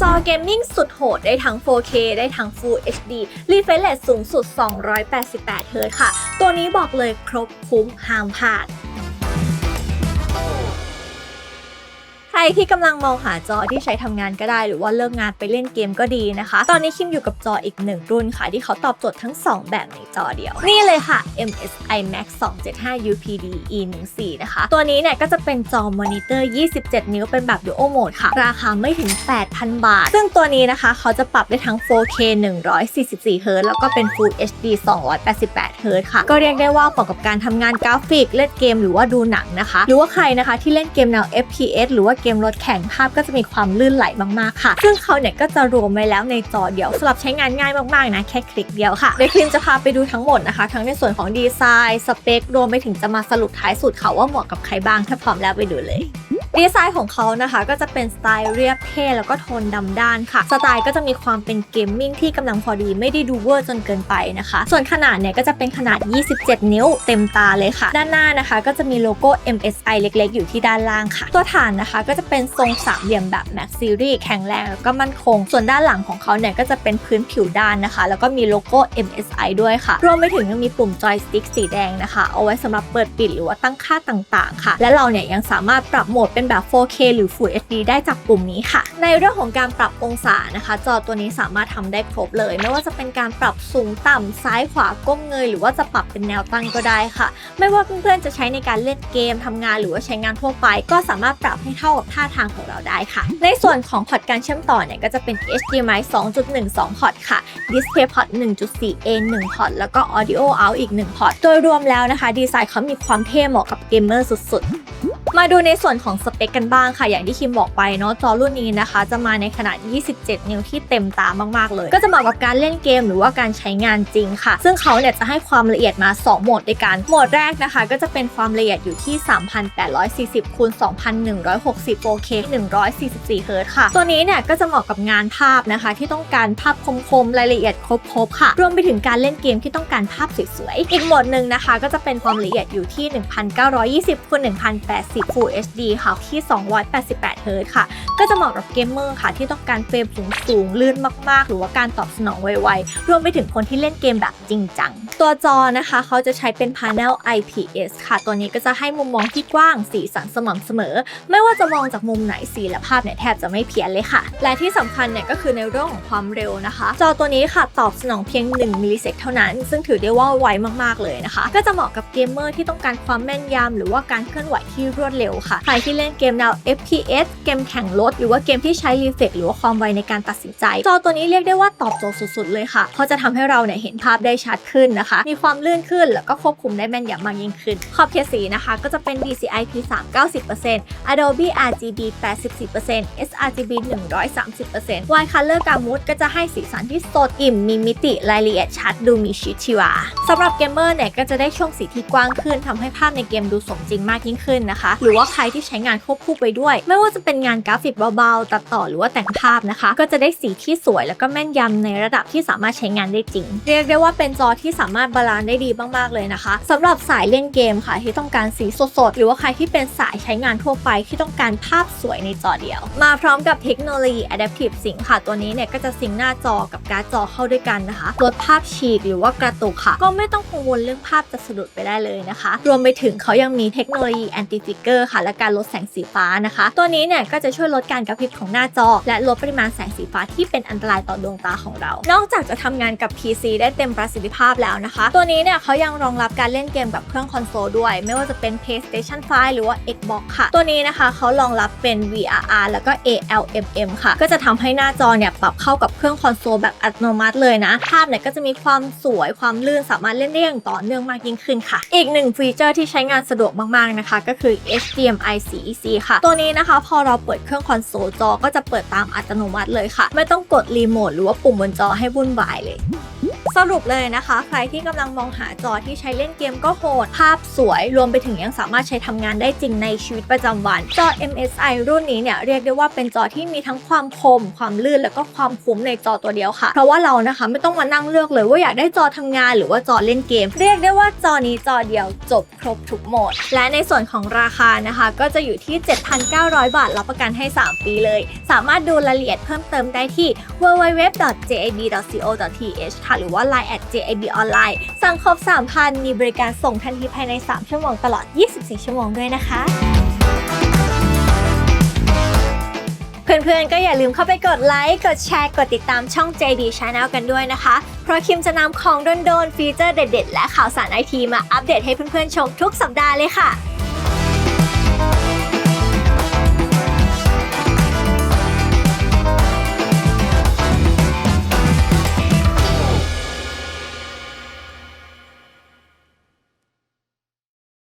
จอเกมมิ่งสุดโหดได้ทั้ง 4K ได้ทั้ง Full HD refresh rate สูงสุด 288 เฮิรตซ์ค่ะ ตัวนี้บอกเลยครบคุ้มห้ามพลาด ที่กำลังมองหาจอที่ใช้ทำงานก็ได้ หรือว่าเลิกงานไปเล่นเกมก็ดีนะคะ ตอนนี้คิมอยู่กับจออีกหนึ่งรุ่นค่ะ ที่เขาตอบโจทย์ทั้ง 2 แบบในจอเดียว นี่เลยค่ะ MSI Max 275 UPD E14 นะคะ ตัวนี้เนี่ยก็จะเป็นจอมอนิเตอร์ 27 นิ้วเป็นแบบ Dual Mode ค่ะ ราคาไม่ถึง 8,000 บาท ซึ่งตัวนี้นะคะเขาจะปรับได้ทั้ง 4K 144 Hz แล้วก็เป็น Full HD 288 Hz ค่ะ ก็เรียกได้ว่าเหมาะกับการทำงานกราฟิก เล่นเกมหรือว่าดูหนังนะคะ หรือว่าใครนะคะที่เล่นเกมแนว FPS หรือว่าเกมรถแข่งภาพก็จะมีความลื่นไหลมากๆค่ะ ซึ่งเขาเนี่ยก็จะรวมไว้แล้วในจอเดียวสำหรับใช้งานง่ายมากๆนะแค่คลิกเดียวค่ะโดยคลิมจะพาไปดูทั้งหมดนะคะ ทั้งในส่วนของดีไซน์สเปครวมไปถึงจะมาสรุปท้ายสุดค่ะว่าเหมาะกับใครบ้างถ้าพร้อมแล้วไปดูเลย ดีไซน์ของเขานะคะก็จะเป็นสไตล์เรียบเท่แล้วก็โทนดำด้านค่ะ สไตล์ก็จะมีความเป็นเกมมิ่งที่กำลังพอดีไม่ได้ดูเวอร์จนเกินไปนะคะ ส่วนขนาดเนี่ยก็จะเป็นขนาด 27 นิ้วเต็มตาเลยค่ะ ด้านหน้านะคะ ก็จะมีโลโก้ MSI เล็กๆ อยู่ที่ด้านล่างค่ะ ตัวฐานนะคะก็จะเป็นทรงสามเหลี่ยมแบบ Max Series แข็งแรงแล้วก็มั่นคง ส่วนด้านหลังของเขาเนี่ยก็จะเป็นพื้นผิวด้านนะคะ แล้วก็มีโลโก้ MSI ด้วยค่ะ รวมไปถึงยังมีปุ่มจอยสติ๊กสีแดงนะคะ เอาไว้สำหรับเปิดปิดหรือว่าตั้งค่าต่างๆ ค่ะ และเราเนี่ยยังสามารถปรับโหมดเป็นแบบ 4K หรือ Full HD ได้จากปุ่มนี้ค่ะ ในเรื่องของการปรับองศานะคะ จอตัวนี้สามารถทำได้ครบเลย ไม่ว่าจะเป็นการปรับสูงต่ำซ้ายขวาก้มเงย หรือว่าจะปรับเป็นแนวตั้งก็ได้ค่ะ ไม่ว่าเพื่อนๆจะใช้ในการเล่นเกมทำงานหรือว่าใช้งานทั่วไป ก็สามารถปรับให้เข้ากับท่าทางของเราได้ค่ะ ในส่วนของพอร์ตการเชื่อมต่อเนี่ยก็จะเป็น HDMI 2.12 พอร์ตค่ะ Display Port 1.4A 1 พอร์ต แล้วก็ Audio Out อีก 1 พอร์ต โดยรวมแล้วนะคะ ดีไซน์เขามีความเท่เหมาะกับเกมเมอร์สุดๆ มาดูในส่วนของสเปคกันบ้างค่ะ อย่างที่คิมบอกไปเนาะจอรุ่นนี้นะคะ จะมาในขนาด 27 นิ้วที่เต็มตามากๆเลย ก็จะเหมาะกับการเล่นเกมหรือว่าการใช้งานจริงค่ะ ซึ่งเขาเนี่ยจะให้ความละเอียดมา 2 โหมดด้วยกัน โหมดแรกนะคะ ก็จะเป็นความละเอียดอยู่ที่ 3840คูณ2160 4K 144 Hz ค่ะ ตัวนี้เนี่ยก็จะเหมาะกับงานภาพนะคะ ที่ต้องการภาพคมๆรายละเอียดครบๆค่ะ รวมไปถึงการเล่นเกมที่ต้องการภาพสวยๆอีกโหมดหนึ่งนะคะ ก็จะเป็นความละเอียดอยู่ที่ 1920คูณ1080 Full HD ค่ะที่288 Hz ค่ะ ก็จะเหมาะกับเกมเมอร์ค่ะ ที่ต้องการเฟรมสูงๆ ลื่นมากๆ หรือว่าการตอบสนองไวๆ รวมไปถึงคนที่เล่นเกมแบบจริงจัง ตัวจอนะคะเขาจะใช้เป็น Panel IPS ค่ะ ตัวนี้ก็จะให้มุมมองที่กว้างสีสันสม่ำเสมอ ไม่ว่าจะมองจากมุมไหนสีและภาพเนี่ยแทบจะไม่เพี้ยนเลยค่ะ และที่สำคัญเนี่ยก็คือในเรื่องของความเร็วนะคะ จอตัวนี้ค่ะตอบสนองเพียง 1 มิลลิเซกเท่านั้น ซึ่งถือได้ว่าไวมากๆเลยนะคะ ก็จะเหมาะกับเกมเมอร์ที่ต้องการความแม่นยำหรือว่าการเคลื่อนไหวที่รวดเร็วค่ะ ใครที่เล่นเกมแนว FPS เกมแข่งรถ หรือว่าเกมที่ใช้รีเฟกหรือว่าความไวในการตัดสินใจ จอตัวนี้เรียกได้ว่าตอบโจทย์สุดๆ เลยค่ะ เพราะจะทำให้เราเนี่ยเห็นภาพได้ชัดขึ้นนะคะ มีความลื่นขึ้นแล้วก็ควบคุมได้แม่นยำมากยิ่งขึ้น ขอบเขตสีนะคะ ก็จะเป็น DCI P3 90% Adobe RGB 84% sRGB 130% Wide Color Gamut ก็จะให้สีสันที่สดอิ่มมีมิติรายละเอียดชัดดูมีชีวิตชีวาสำหรับเกมเมอร์เนี่ยก็จะได้ช่วงสีที่กว้างขึ้นทำให้ภาพในเกมดูสมจริงมากยิ่งขึ้นนะคะหรือว่าใครที่ใช้งานควบคู่ไปด้วย ไม่ว่าจะเป็นงานกราฟิกเบาๆ ตัดต่อหรือว่าแต่งภาพนะคะ ก็จะได้สีที่สวยแล้วก็แม่นยำในระดับที่สามารถใช้งานได้จริง เรียกได้ว่าเป็นจอที่สามารถบาลานซ์ได้ดีมากๆเลยนะคะสำหรับสายเล่นเกมค่ะ ที่ต้องการสีสดๆ หรือว่าใครที่เป็นสายใช้งานทั่วไปที่ต้องการภาพสวยในจอเดียว มาพร้อมกับเทคโนโลยี Adaptive Sync ค่ะ ตัวนี้เนี่ยก็จะซิงหน้าจอกับการ์ดจอเข้าด้วยกันนะคะลดภาพฉีกหรือว่ากระตุกค่ะ ก็ไม่ต้องกังวลเรื่องภาพจะสะดุดไปได้เลยนะคะ รวมไปถึงเขายังมีเทคโนโลยี Anti Flicker ค่ะและการลดแสงสีฟ้านะคะ ตัวนี้เนี่ยก็จะช่วยลดการกระพริบของหน้าจอ และลดปริมาณแสงสีฟ้าที่เป็นอันตรายต่อดวงตาของเรา นอกจากจะทำงานกับ PC ได้เต็มประสิทธิภาพแล้วนะคะ ตัวนี้เนี่ยเขายังรองรับการเล่นเกมกับเครื่องคอนโซลด้วย ไม่ว่าจะเป็น PlayStation 5 หรือว่า Xbox ค่ะ ตัวนี้นะคะเขารองรับเป็น VRR แล้วก็ ALMM ค่ะ ก็จะทำให้หน้าจอเนี่ยปรับเข้ากับเครื่องคอนโซลแบบอัตโนมัติเลยนะ ภาพเนี่ยก็จะมีความสวยความลื่นสามารถเล่นได้อย่างต่อเนื่องมากยิ่งขึ้นค่ะ อีกหนึ่งฟีเจอร์ที่ใช้งานสะดวกมากๆนะคะ ก็คือ HDMI CEC ค่ะ ตัวนี้นะคะ พอเราเปิดเครื่องคอนโซลจอก็จะเปิดตามอัตโนมัติเลยค่ะ ไม่ต้องกดรีโมทหรือว่าปุ่มบนจอให้วุ่นวายเลย สรุปเลยนะคะ ใครที่กำลังมองหาจอที่ใช้เล่นเกมก็โหด ภาพสวย รวมไปถึงยังสามารถใช้ทำงานได้จริงในชีวิตประจำวัน จอ MSI รุ่นนี้เนี่ยเรียกได้ว่าเป็นจอที่มีทั้งความคม ความลื่นแล้วก็ความคุ้มในจอตัวเดียวค่ะ เพราะว่าเรานะคะไม่ต้องมานั่งเลือกเลยว่าอยากได้จอทำงานหรือว่าจอเล่นเกม เรียกได้ว่าจอนี้จอเดียวจบครบทุกโหมด และในส่วนของราคานะคะ ก็จะอยู่ที่ 7,900 บาทรับประกันให้ 3 ปีเลย สามารถดูรายละเอียดเพิ่มเติมได้ที่ www.jab.co.th ค่ะหรือว่า line at jab online สั่งครบ 3,000 มีบริการส่งทันทีภายใน 3 ชั่วโมงตลอด 24 ชั่วโมงด้วยนะคะ เพื่อนๆ ก็อย่าลืมเข้าไปกดไลค์ กดแชร์ กดติดตามช่อง JD Channel กันด้วยนะคะ เพราะคิมจะนำของโดนๆ ฟีเจอร์เด็ดๆ และข่าวสารไอทีมาอัปเดตให้เพื่อนๆ ชมทุกสัปดาห์เลยค่ะ